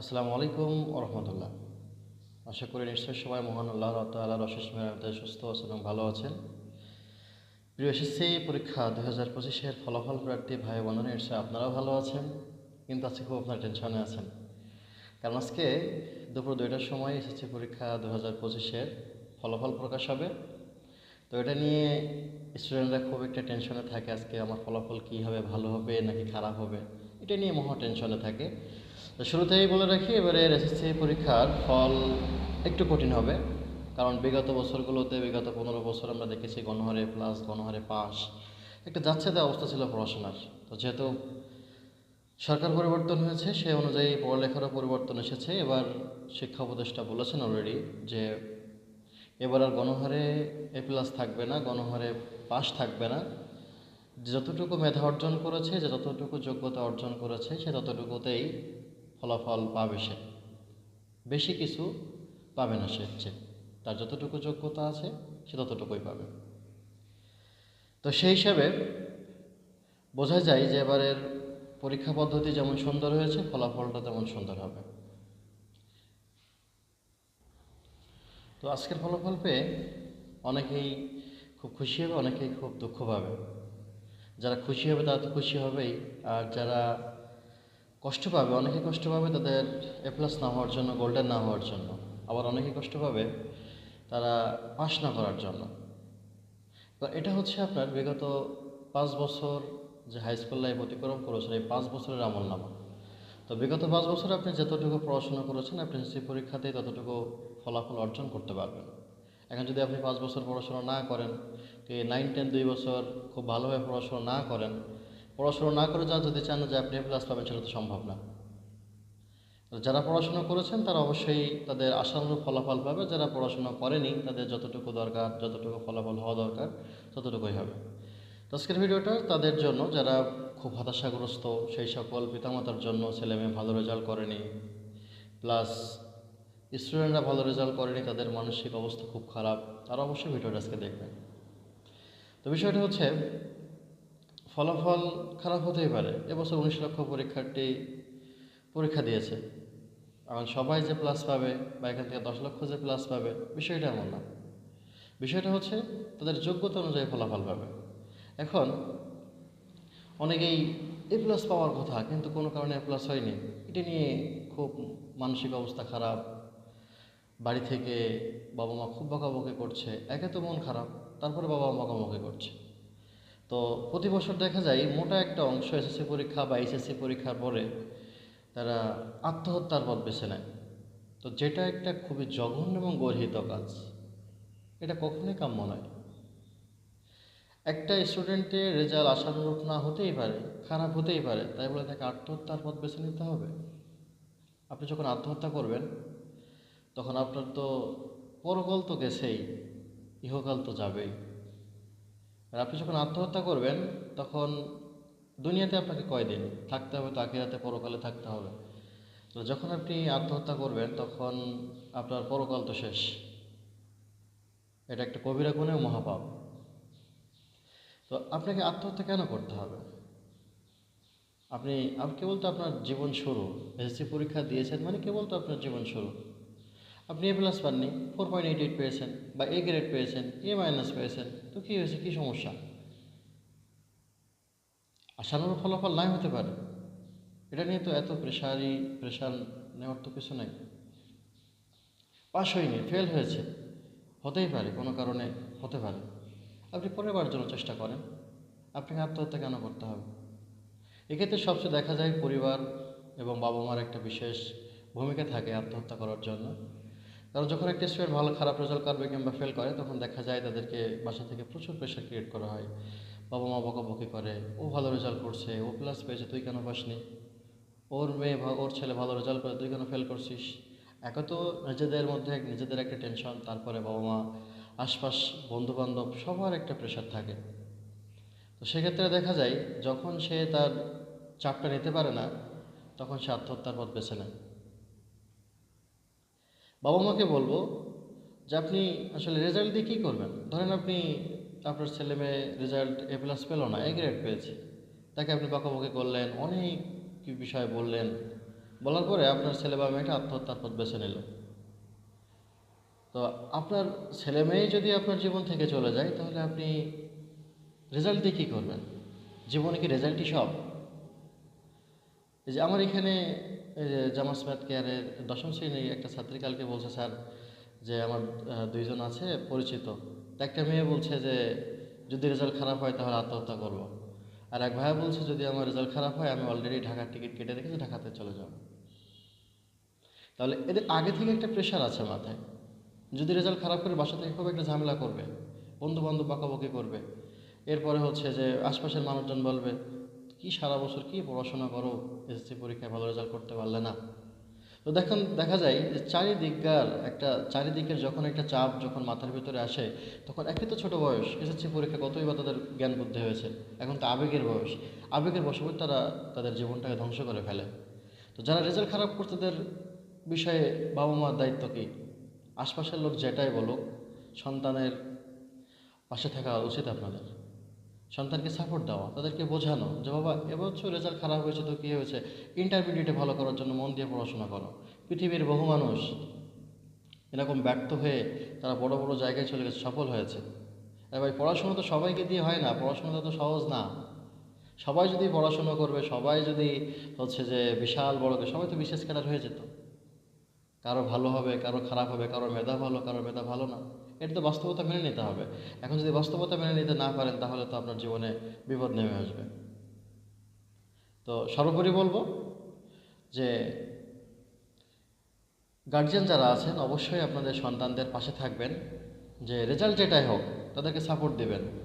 আসসালামু আলাইকুম রহমতুল্লাহ। আশা করি নিশ্চয়ই সবাই মহান আল্লাহ তাল্লাহ অশেষ মেহনতে সুস্থ আছেন এবং ভালো আছেন। প্রিয় এসএসসি পরীক্ষা দু হাজার পঁচিশের ফলাফল প্রার্থী ভাই বোনেরা নিশ্চয়ই আপনারাও ভালো আছেন, কিন্তু আজকে খুব আপনার টেনশনে আছেন। কারণ আজকে দুপুর দুইটার সময় এসএসসি পরীক্ষা দু হাজার পঁচিশের ফলাফল প্রকাশ হবে। তো এটা নিয়ে স্টুডেন্টরা খুব একটা টেনশনে থাকে আজকে আমার ফলাফল কী হবে, ভালো হবে নাকি খারাপ হবে, এটা নিয়ে মহা টেনশনে থাকে। তো শুরুতেই বলে রাখি, এবারে এসএসসি পরীক্ষার ফল একটু কঠিন হবে। কারণ বিগত বছরগুলোতে, বিগত পনেরো বছর আমরা দেখেছি গণহারে প্লাস গণহারে পাস একটা যাচ্ছে তাই অবস্থা ছিল পড়াশোনার। তো যেহেতু সরকার পরিবর্তন হয়েছে, সে অনুযায়ী পড়ালেখারও পরিবর্তন এসেছে। এবার শিক্ষা উপদেষ্টা বলেছেন অলরেডি যে এবার আর গণহারে এ প্লাস থাকবে না, গণহারে পাস থাকবে না। যতটুকু মেধা অর্জন করেছে, যে যতটুকু যোগ্যতা অর্জন করেছে, সে ততটুকুতেই ফলাফল পাবে সে। বেশি কিছু পাবে না সে চেয়ে তার যতটুকু যোগ্যতা আছে, সে ততটুকুই পাবে। তো সেই হিসাবে বোঝা যায় যে এবারের পরীক্ষা পদ্ধতি যেমন সুন্দর হয়েছে, ফলাফলটা তেমন সুন্দর হবে। তো আজকের ফলাফল পেয়ে অনেকেই খুব খুশি হবে, অনেকেই খুব দুঃখ পাবে। যারা খুশি হবে তারা তো খুশি হবেই। আর যারা কষ্ট পাবে, অনেকে কষ্ট পাবে তাদের এ প্লাস না হওয়ার জন্য গোল্ডেন না হওয়ার জন্য। আবার অনেকে কষ্ট পাবে তারা পাস না করার জন্য। তো এটা হচ্ছে আপনার বিগত পাঁচ বছর যে হাই স্কুল লাইফ অতিক্রম করেছেন, এই পাঁচ বছরের আমল নামা। তো বিগত পাঁচ বছর আপনি যতটুকু পড়াশোনা করেছেন, আপনি সেই পরীক্ষাতেই ততটুকু ফলাফল অর্জন করতে পারবেন। এখন যদি আপনি পাঁচ বছর পড়াশোনা না করেন এই নাইন টেন দুই বছর খুব ভালোভাবে পড়াশোনা না করেন পড়াশোনা না করে যা যদি চান যে আপনি প্লাস পাবেন, সেটা তো সম্ভব না। যারা পড়াশোনা করেছেন, তারা অবশ্যই তাদের আশানুরূপ ফলাফল পাবে। যারা পড়াশোনা করেনি, তাদের যতটুকু দরকার, যতটুকু ফলাফল হওয়া দরকার, ততটুকুই হবে। আজকের ভিডিওটা তাদের জন্য, যারা খুব হতাশাগ্রস্ত, সেই সকল পিতামাতার জন্য ছেলে মেয়ে ভালো রেজাল্ট করেনি প্লাস স্টুডেন্টরা ভালো রেজাল্ট করেনি, তাদের মানসিক অবস্থা খুব খারাপ, তারা অবশ্যই ভিডিওটা আজকে দেখবেন। তো বিষয়টা হচ্ছে ফলাফল খারাপ হতেই পারে। এবছর উনিশ লক্ষ পরীক্ষার্থী পরীক্ষা দিয়েছে। এখন সবাই যে প্লাস পাবে বা এখান থেকে দশ লক্ষ যে প্লাস পাবে, বিষয়টা এমন না। বিষয়টা হচ্ছে তাদের যোগ্যতা অনুযায়ী ফলাফল পাবে। এখন অনেকেই এ প্লাস পাওয়ার কথা, কিন্তু কোনো কারণে এ প্লাস হয়নি। এটা নিয়ে খুব মানসিক অবস্থা খারাপ। বাড়ি থেকে বাবা মা খুব বকাবকি করছে। একে তো মন খারাপ, তারপরে বাবা মা বকাবকি করছে। তো প্রতি বছর দেখা যায় মোটা একটা অংশ এসএসসি পরীক্ষা বা এইচএসসি পরীক্ষার পরে তারা আত্মহত্যার পথ বেছে নেয়। তো যেটা একটা খুবই জঘন্য এবং গর্হিত কাজ, এটা কখনোই কাম্য নয়। একটা স্টুডেন্টের রেজাল্ট আশানুরূপ না হতেই পারে, খারাপ হতেই পারে, তাই বলে তাকে আত্মহত্যার পথ বেছে নিতে হবে। আপনি যখন আত্মহত্যা করবেন, তখন আপনার তো পরকাল তো গেছেই, ইহকাল তো যাবেই। আর আপনি যখন আত্মহত্যা করবেন, তখন দুনিয়াতে আপনাকে কয়দিন? থাকতে হবে তো আখিরাতে, পরকালে থাকতে হবে। তো যখন আপনি আত্মহত্যা করবেন, তখন আপনার পরকাল তো শেষ। এটা একটা কবিরা গুণেও মহাপাপ। তো আপনাকে আত্মহত্যা কেন করতে হবে? আপনি আপনি কেবল তো আপনার জীবন শুরু। এসএসসি পরীক্ষা দিয়েছেন মানে কেবল তো আপনার জীবন শুরু। আপনি এ প্লাস পাননি ফোর পয়েন্ট এইট এইট পেয়েছেন বা এ গ্রেড পেয়েছেন এ মাইনাস পেয়েছেন, তো কী হয়েছে, কী সমস্যা? আশানুরূপ ফলাফল নাই হতে পারে। এটা নিয়ে তো এত প্রেশারই প্রেশার নেওয়ার তো কিছু নাই। পাস হয়নি ফেল হয়েছে। হতেই পারে, কোনো কারণে হতে পারে। আপনি পরের বার জন্য চেষ্টা করেন। আপনাকে আত্মহত্যা কেন করতে হবে? এক্ষেত্রে সবচেয়ে দেখা যায় পরিবার এবং বাবা মার একটা বিশেষ ভূমিকা থাকে আত্মহত্যা করার জন্য। কারণ যখন একটা স্টুডেন্ট ভালো, খারাপ রেজাল্ট করবে কিংবা ফেল করে, তখন দেখা যায় তাদেরকে বাসা থেকে প্রচুর প্রেশার ক্রিয়েট করা হয়। বাবা মা বকাবকি করে, ও ভালো রেজাল্ট করছে, ও প্লাস পেয়েছে, তুই কেন পাসনি? ওর মেয়ে ওর ছেলে ভালো রেজাল্ট করে তুই কেন ফেল করছিস? একে তো নিজেদের মধ্যে নিজেদের একটা টেনশন তারপরে বাবা মা, আশপাশ, বন্ধুবান্ধব, সবার একটা প্রেশার থাকে। তো সেক্ষেত্রে দেখা যায়, যখন সে তার চাপটা নিতে পারে না, তখন সে আত্মহত্যার পথ বেছে নেয়। বাবা মাকে বলব যে আপনি আসলে রেজাল্ট দিয়ে কী করবেন? ধরেন আপনি আপনার ছেলে মেয়ে রেজাল্ট এ প্লাস পেল না এ গ্রেড পেয়েছে। তাকে আপনি বকাবকি করলেন, অনেক বিষয় বললেন। বলার পরে আপনার ছেলে বা মেয়েটা আত্মহত্যার পথ বেছে নিল। তো আপনার ছেলে মেয়ে যদি আপনার জীবন থেকে চলে যায়, তাহলে আপনি রেজাল্ট দিয়ে কী করবেন? জীবনে কি রেজাল্টই সব? এই যে আমার এখানে জামা স্ম্যাথ কেয়ারের দশম শ্রেণির একটা ছাত্রী কালকে বলছে, স্যার, যে আমার দুইজন আছে, পরিচিত। একটা মেয়ে বলছে যে, যদি রেজাল্ট খারাপ হয় তাহলে আত্মহত্যা করব। আর এক ভাইয়া বলছে, যদি আমার রেজাল্ট খারাপ হয়, আমি অলরেডি ঢাকার টিকিট কেটে রেখেছি, ঢাকাতে চলে যাব। তাহলে এদের আগে থেকে একটা প্রেশার আছে মাথায়। যদি রেজাল্ট খারাপ করে বাসা থেকে খুব একটা ঝামেলা করবে বন্ধু বান্ধব বকাবকি করবে, এরপরে হচ্ছে যে আশপাশের মানুষজন বলবে কি সারা বছর কি পড়াশোনা করো? এসএসসি পরীক্ষায় ভালো রেজাল্ট করতে পারলে না। তো দেখুন, দেখা যায় যে চারিদিককার একটা, চারিদিকের যখন একটা চাপ যখন মাথার ভিতরে আসে, তখন একই তো ছোটো বয়স এসএসসি পরীক্ষা কতই বা তাদের জ্ঞান বুদ্ধি হয়েছে, এখন তো আবেগের বয়স। আবেগের বশবর্তী তারা তাদের জীবনটাকে ধ্বংস করে ফেলে। তো যারা রেজাল্ট খারাপ করতে তাদের বিষয়ে বাবা মার দায়িত্ব কী? আশপাশের লোক যেটাই বলুক, সন্তানের পাশে থাকা উচিত আপনাদের। সন্তানকে সাপোর্ট দেওয়া, তাদেরকে বোঝানো যে, বাবা, এবছর রেজাল্ট খারাপ হয়েছে তো কী হয়েছে? ইন্টারমিডিয়েটে ভালো করার জন্য মন দিয়ে পড়াশোনা করো। পৃথিবীর বহু মানুষ এরকম ব্যর্থ হয়ে তারা বড় বড় জায়গায় চলে গেছে, সফল হয়েছে। ভাই, পড়াশোনা তো সবাইকে দিয়ে হয় না, পড়াশোনা তো সহজ না। সবাই যদি পড়াশোনা করবে, সবাই যদি হচ্ছে যে বিশাল বড়কে সবাই তো বিশেষ ক্যাডার হয়ে যেত। কারও ভালো হবে, কারও খারাপ হবে, কারও মেধা ভালো, কারও মেধা ভালো না। এটা তো বাস্তবতা মেনে নিতে হবে। এখন যদি বাস্তবতা মেনে নিতে না পারেন, তাহলে তো আপনার জীবনে বিপদ নেমে আসবে। তো সর্বোপরি বলব যে গার্জিয়ান যারা আছেন, অবশ্যই আপনাদের সন্তানদের পাশে থাকবেন। যে রেজাল্ট যেটাই হোক, তাদেরকে সাপোর্ট দেবেন।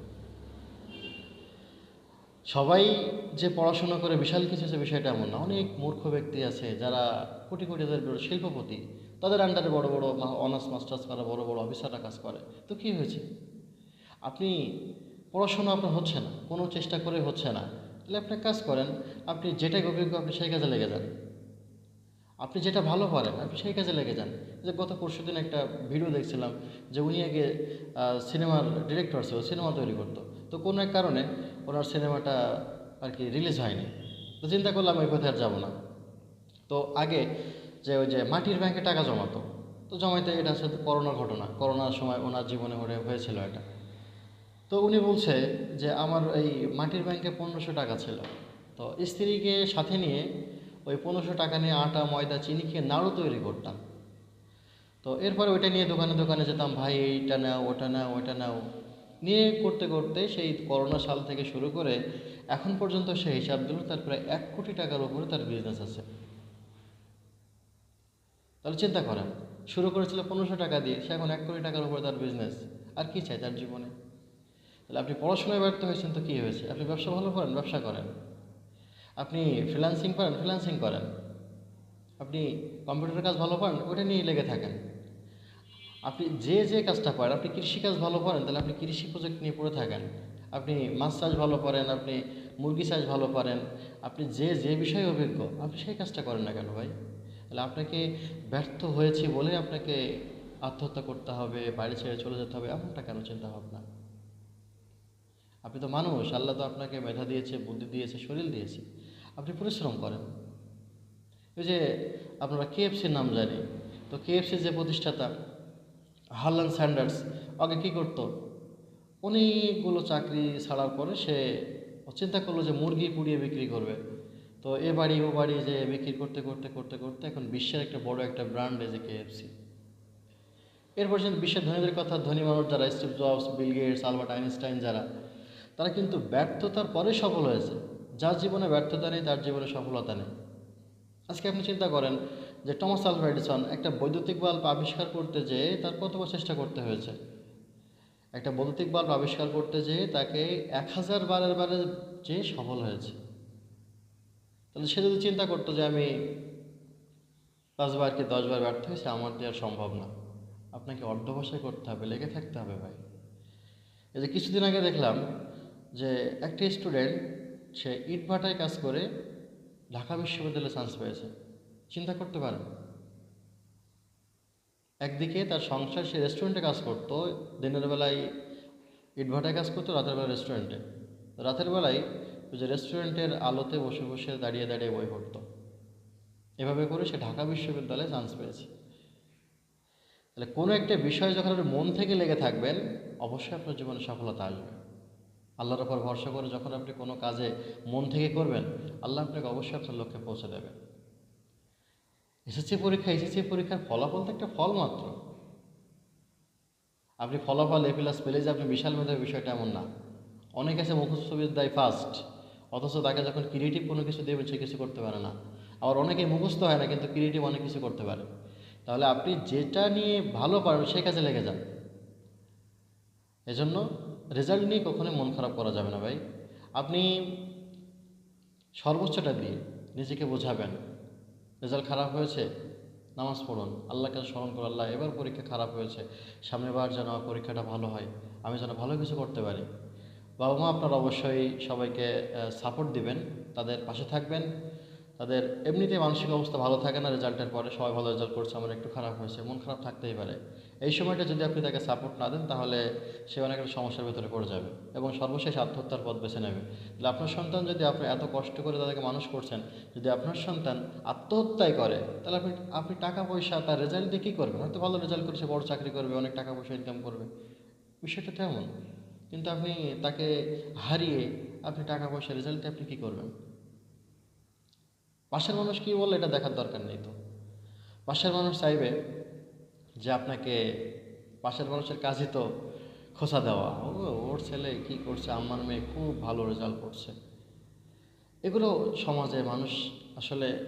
সবাই যে পড়াশোনা করে বিশাল কিছু আছে বিষয়টা এমন না। অনেক মূর্খ ব্যক্তি আছে যারা কোটি কোটি বড় শিল্পপতি। তাদের আন্ডারে বড় বড় অনার্স মাস্টার্স করা বড় বড় অফিসাররা কাজ করে। তো কী হয়েছে? আপনি পড়াশোনা আপনার হচ্ছে না, কোনো চেষ্টা করে হচ্ছে না। তাহলে আপনি কাজ করেন, আপনি যেটাই অভিজ্ঞ আপনি সেই কাজে লেগে যান। আপনি যেটা ভালো পারেন, আপনি সেই কাজে লেগে যান। যে গত পরশু দিন একটা ভিডিও দেখছিলাম যে উনি আগে সিনেমার ডিরেক্টর ছিল সিনেমা তৈরি করতো। তো কোনো এক কারণে ওনার সিনেমাটা আর কি রিলিজ হয়নি। তো চিন্তা করলাম ওই পথে আর যাব না। তো আগে যে ওই যে মাটির ব্যাংকে টাকা জমাতো, তো জমাইতে এটা হচ্ছে করোনার ঘটনা। করোনার সময় ওনার জীবনে হয়ে হয়েছিল এটা। তো উনি বলছে যে আমার এই মাটির ব্যাংকে পনেরোশো টাকা ছিল। তো স্ত্রীকে সাথে নিয়ে ওই পনেরোশো টাকা নিয়ে আটা, ময়দা, চিনি খেয়ে নাড়ু তৈরি করতাম। তো এরপরে ওইটা নিয়ে দোকানে দোকানে যেতাম, ভাই, এইটা নাও, ওটা নাও ওইটা নাও। নিয়ে করতে করতে সেই করোনা সাল থেকে শুরু করে এখন পর্যন্ত সে হিসাব দিল তার প্রায় এক কোটি টাকার উপরে তার বিজনেস আছে। তাহলে চিন্তা করেন, শুরু করেছিল পনেরোশো টাকা দিয়ে, সে এখন এক কোটি টাকার উপরে তার বিজনেস আর কি চাই তার জীবনে? তাহলে আপনি পড়াশোনায় ব্যর্থ হয়েছেন তো কী হয়েছে? আপনি ব্যবসা ভালো করেন, ব্যবসা করেন। আপনি ফ্রিল্যান্সিং করেন ফ্রিল্যান্সিং করেন। আপনি কম্পিউটারের কাজ ভালো পারেন ওটা নিয়ে লেগে থাকেন। আপনি যে যে কাজটা পারেন আপনি কৃষিকাজ ভালো পারেন তাহলে আপনি কৃষি প্রজেক্ট নিয়ে পড়ে থাকেন। আপনি মাছ চাষ ভালো পারেন আপনি মুরগি চাষ ভালো পারেন আপনি যে যে বিষয়ে অভিজ্ঞ, আপনি সেই কাজটা করেন না কেন ভাই? তাহলে আপনাকে ব্যর্থ হয়েছি বলে আপনাকে আত্মহত্যা করতে হবে, বাড়ি ছেড়ে চলে যেতে হবে, এমনটা কেন চিন্তা ভাবনা? আপনি তো মানুষ, আল্লাহ তো আপনাকে মেধা দিয়েছে, বুদ্ধি দিয়েছে, শরীর দিয়েছে। আপনি পরিশ্রম করেন। ওই যে আপনারা কেএফসির নাম জানি, তো কেএফসির যে প্রতিষ্ঠাতা হারলান স্যান্ডার্স। আগে কী করতো? অনেকগুলো চাকরি ছাড়ার পরে সে চিন্তা করল যে মুরগি পুড়িয়ে বিক্রি করবে। তো এ বাড়ি ও বাড়ি যে বিক্রি করতে করতে করতে করতে এখন বিশ্বের একটা বড় একটা ব্র্যান্ড যে কেএফসি এরপর সে বিশ্বের ধনীদের কথা ধনী মানুষ যারা, Steve Jobs, Bill Gates, Albert Einstein যারা, তারা কিন্তু ব্যর্থতার পরে সফল হয়েছে। যার জীবনে ব্যর্থতা নেই, তার জীবনে সফলতা নেই। আজকে আপনি চিন্তা করেন যে টমাস আলভা এডিসন একটা বৈদ্যুতিক বাল্ব আবিষ্কার করতে যেয়ে তার কতবার চেষ্টা করতে হয়েছে? একটা বৈদ্যুতিক বাল্ব আবিষ্কার করতে যেয়ে তাকে এক হাজার বারের বারে যে সফল হয়েছে। তাহলে সে যদি চিন্তা করতো যে আমি পাঁচবার কি দশবার ব্যর্থ হয়েছে, আমার আর সম্ভব না। আপনাকে অর্ধবসায় করতে হবে, লেগে থাকতে হবে ভাই। এই যে কিছুদিন আগে দেখলাম যে একটি স্টুডেন্ট, সে ইট ভাটায় কাজ করে ঢাকা বিশ্ববিদ্যালয়ে চান্স পেয়েছে। চিন্তা করতে পারেন একদিকে তার সংসার, সে রেস্টুরেন্টে কাজ করতো, দিনের বেলায় ইটভাটায় কাজ করতো, রাতের বেলা রেস্টুরেন্টে রাতের বেলায় ওই যে রেস্টুরেন্টের আলোতে বসে বসে দাঁড়িয়ে দাঁড়িয়ে বই পড়তো। এভাবে করে সে ঢাকা বিশ্ববিদ্যালয়ে চান্স পেয়েছে। তাহলে কোনো একটা বিষয় যখন আপনি মন থেকে লেগে থাকবেন, অবশ্যই আপনার জীবনে সফলতা আসবে। আল্লাহর ওপর ভরসা করে যখন আপনি কোনো কাজে মন থেকে করবেন, আল্লাহ আপনাকে অবশ্যই আপনার লক্ষ্যে পৌঁছে দেবে। এসএসসি পরীক্ষা, এসএসসি পরীক্ষার ফলাফল তো একটা ফল মাত্র। আপনি ফলাফল এ প্লাস পেলে যে আপনি বিশাল মেধাবী বিষয়টা এমন না। অনেক আছে মুখস্থ বিদ্যায় ফার্স্ট অথচ তাকে যখন ক্রিয়েটিভ কোনো কিছু দেবেন সে কিছু করতে পারে না। আবার অনেকে মুখস্থ হয় না, কিন্তু ক্রিয়েটিভ অনেক কিছু করতে পারে। তাহলে আপনি যেটা নিয়ে ভালো পারবেন সেই কাজে লেগে যান। এজন্য রেজাল্ট নিয়ে কখনোই মন খারাপ করা যাবে না ভাই। আপনি সর্বোচ্চটা দিয়ে নিজেকে বোঝাবেন। রেজাল্ট খারাপ হয়েছে, নামাজ পড়ুন আল্লাহকে স্মরণ করুন, আল্লাহ এবার পরীক্ষা খারাপ হয়েছে সামনেবার যেন পরীক্ষাটা ভালো হয়, আমি যেন ভালো কিছু করতে পারি। বাবা মা আপনারা অবশ্যই সবাইকে সাপোর্ট দিবেন, তাদের পাশে থাকবেন। তাদের এমনিতে মানসিক অবস্থা ভালো থাকে না, রেজাল্টের পরে সবাই ভালো রেজাল্ট করছে, আমার একটু খারাপ হয়েছে, মন খারাপ থাকতেই পারে। এই সময়টা যদি আপনি তাকে সাপোর্ট না দেন, তাহলে সে অনেক একটা সমস্যার ভেতরে পড়ে যাবে এবং সর্বশেষ আত্মহত্যার পথ বেছে নেবে। তাহলে আপনার সন্তান যদি আপনি এত কষ্ট করে তাদেরকে মানুষ করছেন, যদি আপনার সন্তান আত্মহত্যাই করে, তাহলে আপনি আপনি টাকা পয়সা, তার রেজাল্ট দিয়ে কী করবেন? হয়তো ভালো রেজাল্ট করে সে বড় চাকরি করবে, অনেক টাকা পয়সা ইনকাম করবে। বিষয়টা তেমন। কিন্তু আপনি তাকে হারিয়ে আপনি টাকা পয়সা রেজাল্টে আপনি কী করবেন? পাশের মানুষ কী বলে এটা দেখার দরকার নেই তো। পাশের মানুষ চাইবে যে আপনাকে পাশের মানুষের কাজই তো খোসা দেওয়া। ও ওর ছেলে কি করছে? আমার মেয়ে খুব ভালো রেজাল্ট করছে। এগুলো সমাজে মানুষ আসলে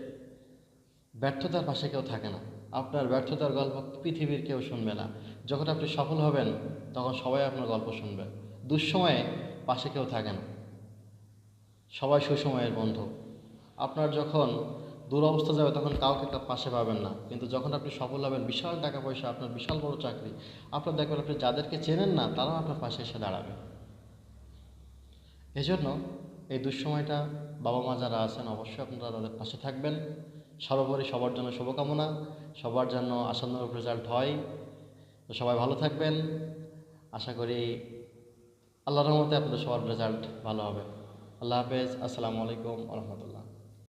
ব্যর্থতার পাশে কেউ থাকে না। আপনার ব্যর্থতার গল্প পৃথিবীর কেউ শুনবে না। যখন আপনি সফল হবেন, তখন সবাই আপনার গল্প শুনবে। দুঃসময়ে পাশে কেউ থাকে না। সবাই সুসময়ের বন্ধু। আপনার যখন দুরবস্থা যাবে, তখন কাউকে একটা পাশে পাবেন না। কিন্তু যখন আপনি সফল হবেন, বিশাল টাকা পয়সা আপনার বিশাল বড় চাকরি, আপনার দেখবেন আপনি যাদেরকে চেনেন না, তারাও আপনার পাশে এসে দাঁড়াবে। এজন্য এই দুঃসময়টা বাবা মা যারা আছেন, অবশ্যই আপনারা তাদের পাশে থাকবেন। সর্বোপরি সবার জন্য শুভকামনা, সবার জন্য আসন্ন রেজাল্ট হয়। তো সবাই ভালো থাকবেন। আশা করি আল্লাহর রহমতে আপনাদের সবার রেজাল্ট ভালো হবে। আল্লাহ হাফেজ। আসসালামু আলাইকুম রহমতুল্লাহ।